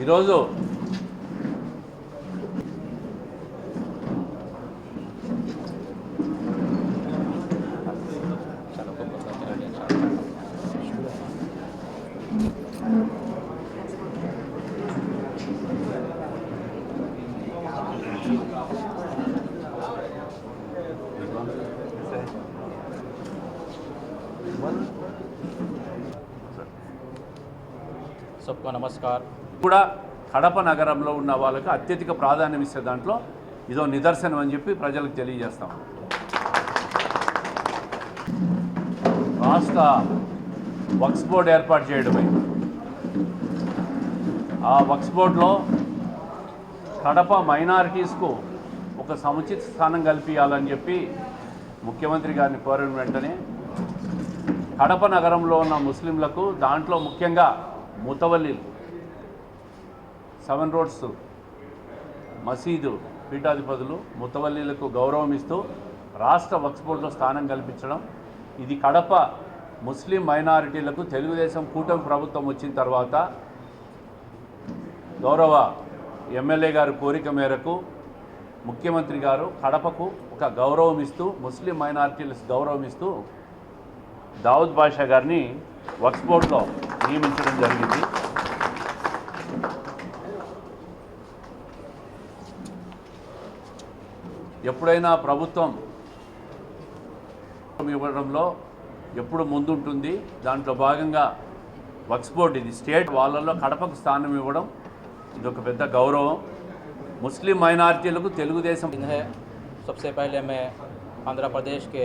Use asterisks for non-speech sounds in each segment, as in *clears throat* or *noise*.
ఈరోజు సబ్కో నమస్కార్ కూడా కడప నగరంలో ఉన్న వాళ్ళకి అత్యధిక ప్రాధాన్యం ఇస్తే దాంట్లో ఇదో నిదర్శనం అని చెప్పి ప్రజలకు తెలియజేస్తాం. రాష్ట్ర వక్స్ బోర్డ్ ఏర్పాటు చేయడమే. ఆ వక్స్ బోర్డులో కడప మైనారిటీస్కు ఒక సముచిత స్థానం కల్పించాలని చెప్పి ముఖ్యమంత్రి గారిని కోరిన వెంటనే కడప నగరంలో ఉన్న ముస్లింలకు దాంట్లో ముఖ్యంగా ముతవల్లిలు సెవెన్ రోడ్స్ మసీదు పీఠాధిపతులు మూతవల్లిలకు గౌరవం ఇస్తూ రాష్ట్ర వక్స్ బోర్డులో స్థానం కల్పించడం. ఇది కడప ముస్లిం మైనారిటీలకు తెలుగుదేశం కూటమి ప్రభుత్వం వచ్చిన తర్వాత గౌరవ ఎమ్మెల్యే గారు కోరిక మేరకు ముఖ్యమంత్రి గారు కడపకు ఒక గౌరవం ఇస్తూ ముస్లిం మైనారిటీలకు గౌరవం ఇస్తూ దావుద్ బాషా గారిని వక్స్ బోర్డులో నియమించడం జరిగింది. ఎప్పుడైనా ప్రభుత్వం ఇవ్వడంలో ఎప్పుడు ముందుంటుంది దాంట్లో భాగంగా వక్స్ బోర్డు ఇది. స్టేట్ వాళ్ళల్లో కడపకు స్థానం ఇవ్వడం ఇది ఒక పెద్ద గౌరవం. ముస్లిం మైనార్టీలకు తెలుగుదేశం సబ్సే పహలే మే ఆంధ్రప్రదేశ్కే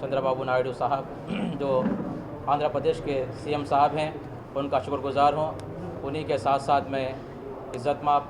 چندرا بابو نائیڈو صاحب، *clears throat* جو آندھرا پردیش کے سی ایم صاحب ہیں، ان کا شکر گزار ہوں۔ انہی کے ساتھ ساتھ میں عزت ماب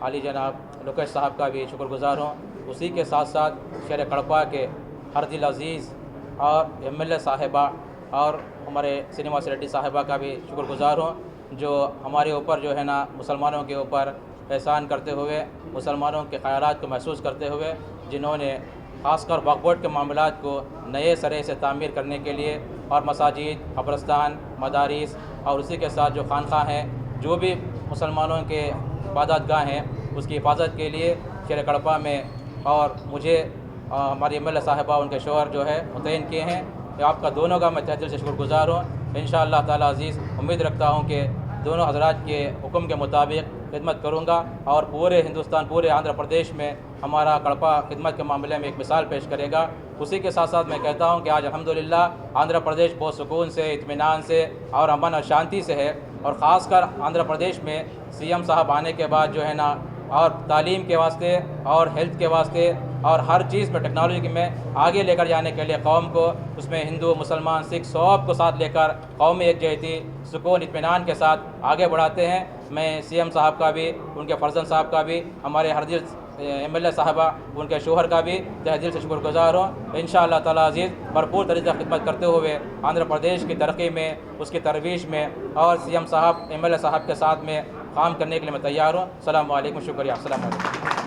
علی جناب لوکیش صاحب کا بھی شکر گزار ہوں۔ اسی کے ساتھ ساتھ شہر کڑپا کے ہر دل عزیز اور ایم ایل اے صاحبہ اور ہمارے سنیما ریڈی صاحبہ کا بھی شکر گزار ہوں، جو ہمارے اوپر جو ہے نا مسلمانوں کے اوپر احسان کرتے ہوئے، مسلمانوں کے خیالات کو محسوس کرتے ہوئے، جنہوں نے خاص کر وقبوٹ کے معاملات کو نئے سرے سے تعمیر کرنے کے لیے اور مساجد، قبرستان، مدارس اور اسی کے ساتھ جو خانقاہ ہیں، جو بھی مسلمانوں کے عبادت گاہ ہیں، اس کی حفاظت کے لیے شیر کڑپا میں اور مجھے ہماری ایم ایل اے صاحبہ ان کے شوہر جو ہے متعین کیے ہیں۔ کہ آپ کا دونوں کا میں تحت سے شکر گزار ہوں۔ ان شاء اللہ تعالیٰ عزیز، امید رکھتا ہوں کہ دونوں حضرات کے حکم کے مطابق خدمت کروں گا اور پورے ہندوستان، پورے آندھرا پردیش میں ہمارا کڑپا خدمت کے معاملے میں ایک مثال پیش کرے گا۔ اسی کے ساتھ ساتھ میں کہتا ہوں کہ آج الحمدللہ آندھرا پردیش بہت سکون سے، اطمینان سے اور امن اور شانتی سے ہے اور خاص کر آندھرا پردیش میں سی ایم صاحب آنے کے بعد جو ہے نا اور تعلیم کے واسطے اور ہیلتھ کے واسطے اور ہر چیز میں ٹیکنالوجی میں آگے لے کر جانے کے لیے قوم کو، اس میں ہندو، مسلمان، سکھ سب کو ساتھ لے کر قومی یکجہتی، سکون، اطمینان کے ساتھ آگے بڑھاتے ہیں۔ میں سی ایم صاحب کا بھی، ان کے فرزند صاحب کا بھی، ہمارے ہر دل ایم ایل اے صاحبہ، ان کے شوہر کا بھی تہ دل سے شکر گزار ہوں۔ ان شاء اللہ تعالیٰ عزیز، بھرپور طریقہ خدمت کرتے ہوئے آندھرا پردیش کی ترقی میں، اس کی ترویج میں اور سی ایم صاحب، ایم ایل اے صاحب کے ساتھ میں کام کرنے کے لیے میں تیار ہوں۔ السلام علیکم، شکریہ، السلام علیکم۔